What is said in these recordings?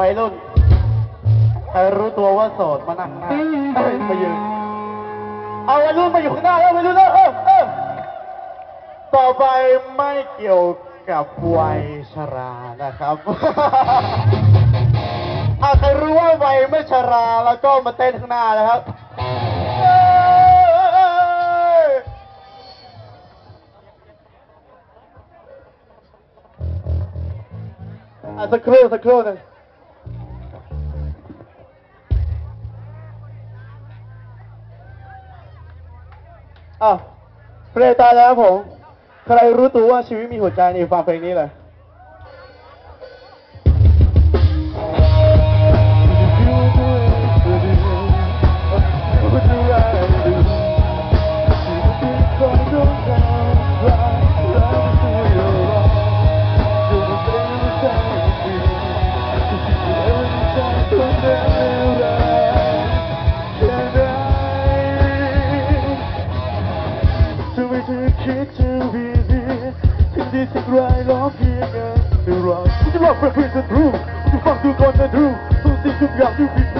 วัยรุ่นใครรู้ตัวว่าโสดมานั่งหน้าเอ้ยมายืนเอาวัยรุ่นมาอยู่ข้างหน้าแล้ววัยรุ่นแล้วเออเออต่อไปไม่เกี่ยวกับวัยชรานะครับอะใครรู้ว่าวัยไม่ชราแล้วก็มาเต้นข้างหน้านะครับเอ้ยอะสักครู่สักครู่หนึง อ้าวเพลงตายแล้วครับผม ใครรู้ตัวว่าชีวิตมีหัวใจนี่ฟังเพลงนี้เลย คิดถึงคิดจะวีดีถึงที่สิ่งร้ายล้อเพียงเงินไม่รักูจะหลอกประพฤติศัตรูกูฟังดูก่อนนะดูทุกสิ่งทุกอย่างที่ผิด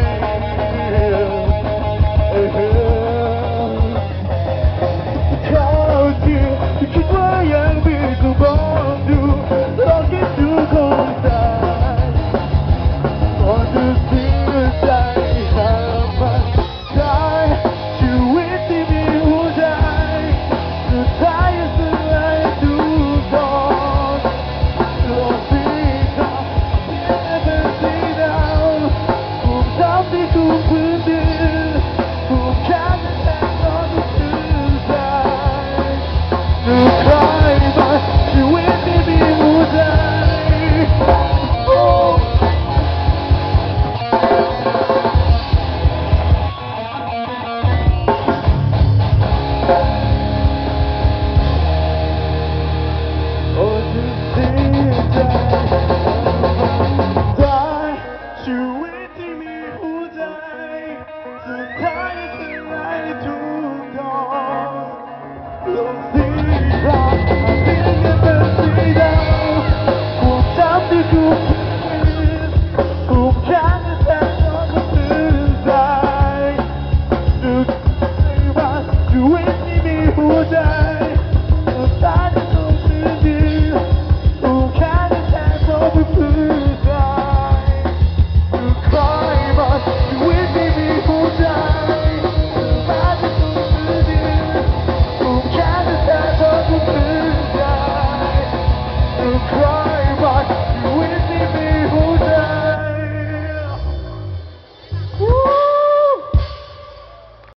Thank you.